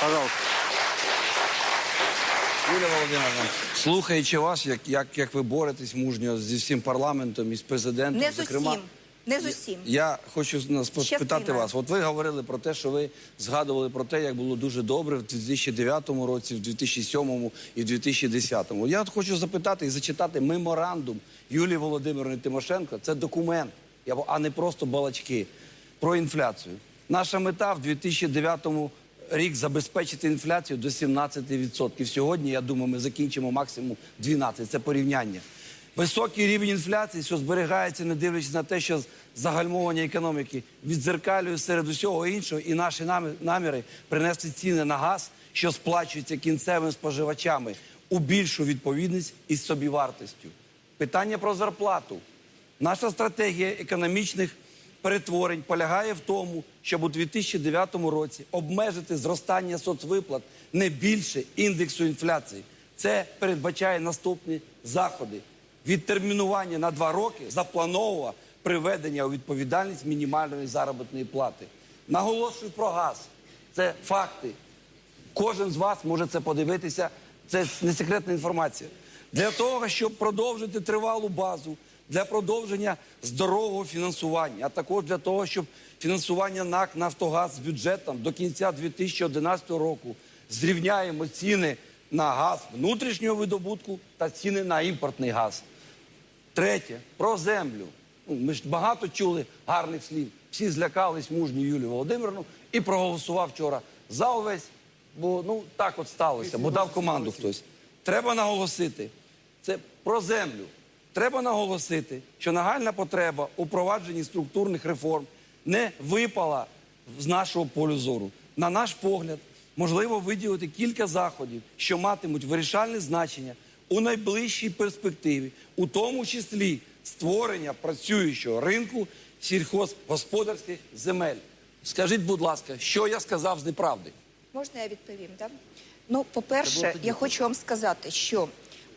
Пожалуйста. Юлія Володимировна, слухаючи вас, як, як, як ви боретесь мужньо зі всім парламентом і з президентом, Не з зокрема, усім. Не з усім. Я хочу нас спитати вас. От ви говорили про те, що ви згадували про те, як було дуже добре в 2009 році, в 2007 і в 2010. Я от хочу запитати і зачитати меморандум Юлії Володимирівни Тимошенко. Це документ, а не просто балачки про інфляцію. Наша мета в 2009 рік забезпечити інфляцію до 17%. Сьогодні, я думаю, ми закінчимо максимум 12%. Це порівняння. Високий рівень інфляції, що зберігається, не дивлячись на те, що загальмовання економіки відзеркалює серед усього іншого, і наші наміри принести ціни на газ, що сплачується кінцевими споживачами, у більшу відповідність із собівартістю. Питання про зарплату. Наша стратегія економічних перетворень полягає в тому, щоб у 2009 році обмежити зростання соцвиплат не більше індексу інфляції. Це передбачає наступні заходи: відтермінування на два роки запланового приведення у відповідальність мінімальної заробітної плати. Наголошую про газ. Це факти. Кожен з вас може це подивитися. Це не секретна інформація. Для того, щоб продовжити тривалу базу, для продовження здорового фінансування, а також для того, щоб фінансування НАК Нафтогаз з бюджетом до кінця 2011 року зрівняємо ціни на газ внутрішнього видобутку та ціни на імпортний газ. Третє про землю. Ну, ми ж багато чули гарних слів. Всі злякались мужню Юлію Володимирівну і проголосував вчора за увесь, бо ну так от сталося, бо дав команду хтось. Треба наголосити. Це про землю. Треба наголосити, що нагальна потреба у провадженні структурних реформ не випала з нашого полю зору. На наш погляд, можливо виділити кілька заходів, що матимуть вирішальне значення у найближчій перспективі, у тому числі створення працюючого ринку сільхозгосподарських земель. Скажіть, будь ласка, що я сказав з неправди? Можна я відповім? Да? Ну, по-перше, я хочу вам сказати, що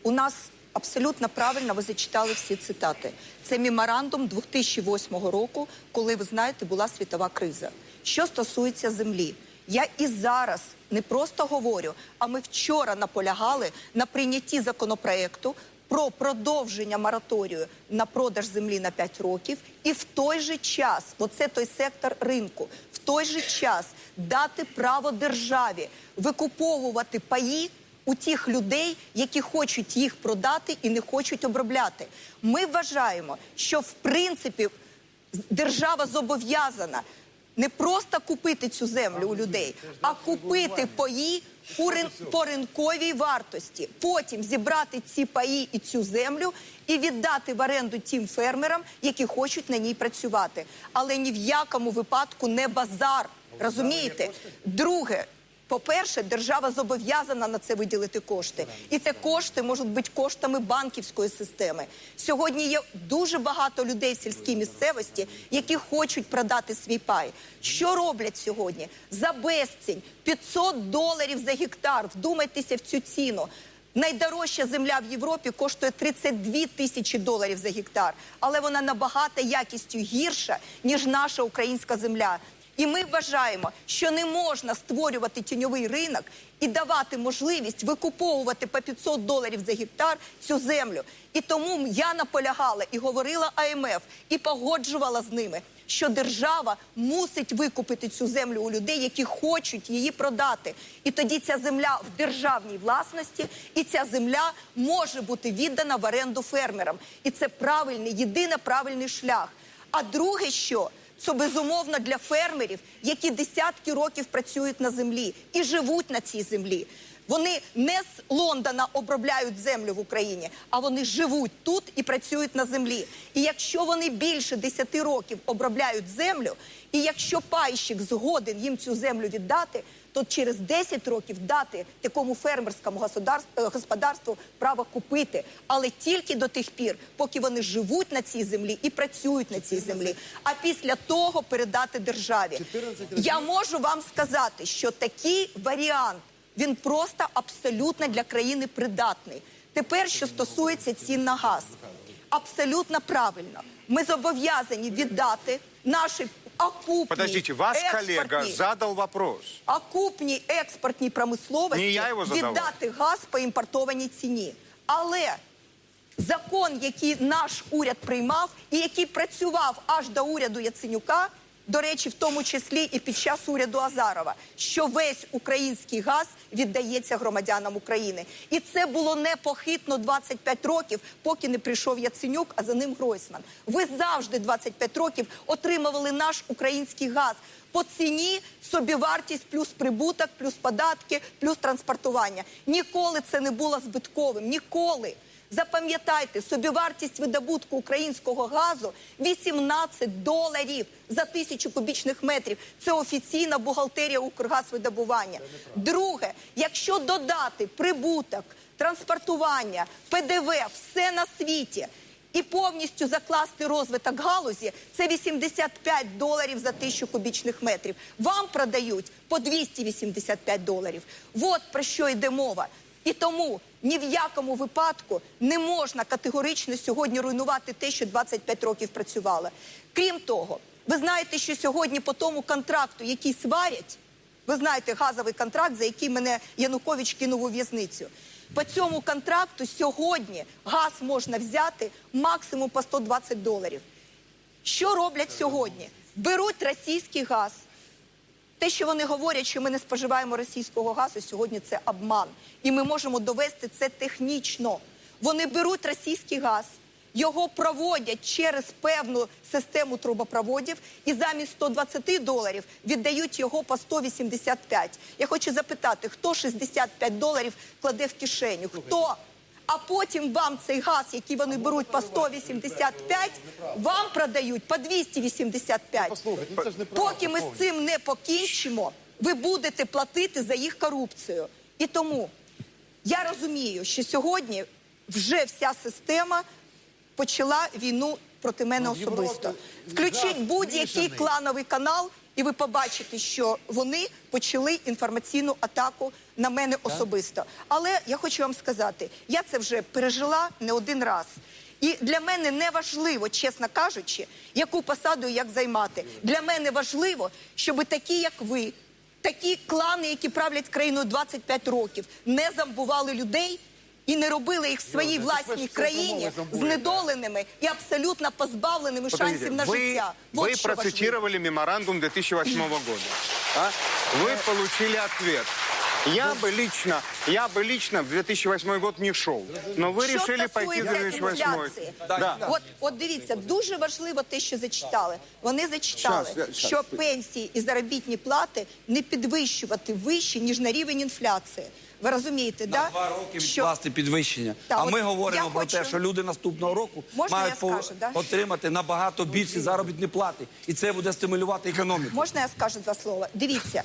у нас абсолютно правильно ви зачитали всі цитати. Це меморандум 2008 року, коли ви знаєте, була світова криза. Що стосується землі, я і зараз не просто говорю, а ми вчора наполягали на прийнятті законопроекту про продовження мораторію на продаж землі на 5 років, і в той же час, оце той сектор ринку, в той же час дати право державі викуповувати паї у тих людей, які хочуть їх продати і не хочуть обробляти. Ми вважаємо, що в принципі держава зобов'язана не просто купити цю землю у людей, а купити паї по ринковій вартості. Потім зібрати ці паї і цю землю і віддати в оренду тим фермерам, які хочуть на ній працювати. Але ні в якому випадку не базар. Розумієте? Друге. По-перше, держава зобов'язана на це виділити кошти, і це кошти можуть бути коштами банківської системи. Сьогодні є дуже багато людей в сільській місцевості, які хочуть продати свій пай. Що роблять сьогодні? За безцінь 500 доларів за гектар. Вдумайтеся в цю ціну. Найдорожча земля в Європі коштує 32 тисячі доларів за гектар, але вона набагато якістю гірша ніж наша українська земля. І ми вважаємо, що не можна створювати тіньовий ринок і давати можливість викуповувати по 500 доларів за гектар цю землю. І тому я наполягала і говорила АМФ, і погоджувала з ними, що держава мусить викупити цю землю у людей, які хочуть її продати. І тоді ця земля в державній власності, і ця земля може бути віддана в оренду фермерам. І це правильний, єдине правильний шлях. А друге, що це безумовно для фермерів, які десятки років працюють на землі і живуть на цій землі. Вони не з Лондона обробляють землю в Україні, а вони живуть тут і працюють на землі. І якщо вони більше 10 років обробляють землю, і якщо пайщик згоден їм цю землю віддати, то через 10 років дати такому фермерському государству- е, господарству право купити, але тільки до тих пір, поки вони живуть на цій землі і працюють на цій землі. А після того передати державі. Я можу вам сказати, що такий варіант він просто абсолютно для країни придатний. Тепер, що стосується цін на газ, абсолютно правильно. Ми зобов'язані віддати наші окупні Подождите, ваш коллега експортні- задал вопрос. окупній експортній промисловості Не я його задавав. віддати газ по імпортованій ціні. Але закон, який наш уряд приймав і який працював аж до уряду Яценюка, до речі, в тому числі і під час уряду Азарова, що весь український газ віддається громадянам України. І це було непохитно 25 років, поки не прийшов Яценюк, а за ним Гройсман. Ви завжди 25 років отримували наш український газ по ціні собівартість плюс прибуток, плюс податки, плюс транспортування. Ніколи це не було збитковим. Ніколи. Запам'ятайте, собівартість видобутку українського газу 18 доларів за тисячу кубічних метрів. Це офіційна бухгалтерія Укргазвидобування. Друге, якщо додати прибуток, транспортування, ПДВ, все на світі. І повністю закласти розвиток галузі це 85 доларів за тисячу кубічних метрів. Вам продають по 285 доларів. От про що йде мова. І тому ні в якому випадку не можна категорично сьогодні руйнувати те, що 25 років працювало. Крім того, ви знаєте, що сьогодні по тому контракту, який сварять, ви знаєте, газовий контракт, за який мене Янукович кинув у в'язницю. По цьому контракту сьогодні газ можна взяти максимум по 120 доларів. Що роблять сьогодні? Беруть російський газ. Те, що вони говорять, що ми не споживаємо російського газу, сьогодні це обман. І ми можемо довести це технічно. Вони беруть російський газ, його проводять через певну систему трубопроводів і замість 120 доларів віддають його по 185. Я хочу запитати, хто 65 доларів кладе в кишеню? Хто? А потім вам цей газ, який вони беруть по 185, вам продають по 285. Поки ми з цим не покінчимо, ви будете платити за їх корупцію. І тому я розумію, що сьогодні вже вся система почала війну проти мене особисто. Включіть будь-який клановий канал, і ви побачите, що вони почали інформаційну атаку на мене особисто. Але я хочу вам сказати, я це вже пережила не один раз. І для мене не важливо, чесно кажучи, яку посаду і як займати. Для мене важливо, щоб такі, як ви, такі клани, які правлять країною 25 років, не замбували людей і не робили їх в своїй власній країні знедоленими і абсолютно позбавленими шансів на вы, життя. вы Вот що важливо. процитировали меморандум 2008 года. а? Вы получили ответ. Я бы лично, я бы лично в 2008 год не шел. Но вы Що решили пойти в стосується 2008. інфляції, Да. От, от дивіться, дуже важливо те, що зачитали. Вони зачитали, Щас, я- щас. що пенсії і заробітні плати не підвищувати вище, ніж на рівень інфляції. Ви розумієте, На да? два роки що відкласти підвищення. Так, а от ми говоримо про хочу- те, що люди наступного року Можна мають скажу, да? отримати набагато більші заробітні плати. І це буде стимулювати економіку. Можна я скажу два слова? Дивіться,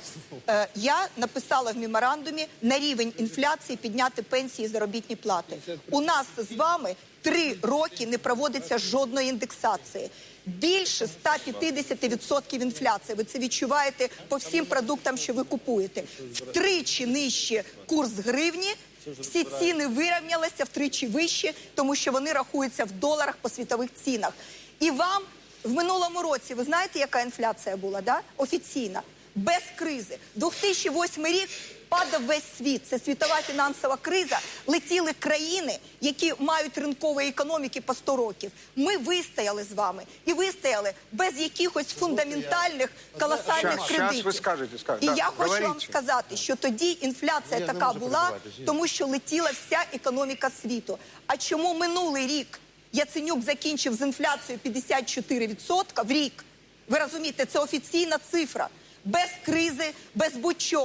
е, я написала в меморандумі на рівень інфляції підняти пенсії і заробітні плати. У нас з вами три роки не проводиться жодної індексації. Більше 150% інфляції. Ви це відчуваєте по всім продуктам, що ви купуєте. Втричі нижче курс гривні. Всі ціни вирівнялися втричі вище, тому що вони рахуються в доларах по світових цінах. І вам в минулому році, ви знаєте, яка інфляція була, да? офіційна, без кризи. 2008 рік падав весь світ. Це світова фінансова криза. Летіли країни, які мають ринкові економіки по 100 років. Ми вистояли з вами і вистояли без якихось фундаментальних колосальних Щас, щас ви скажете, скажете. І Да, я хочу вам сказати, що тоді інфляція така була, тому що летіла вся економіка світу. А чому минулий рік Яценюк закінчив з інфляцією 54% в рік? Ви розумієте, це офіційна цифра. Без кризи, без будь-чого.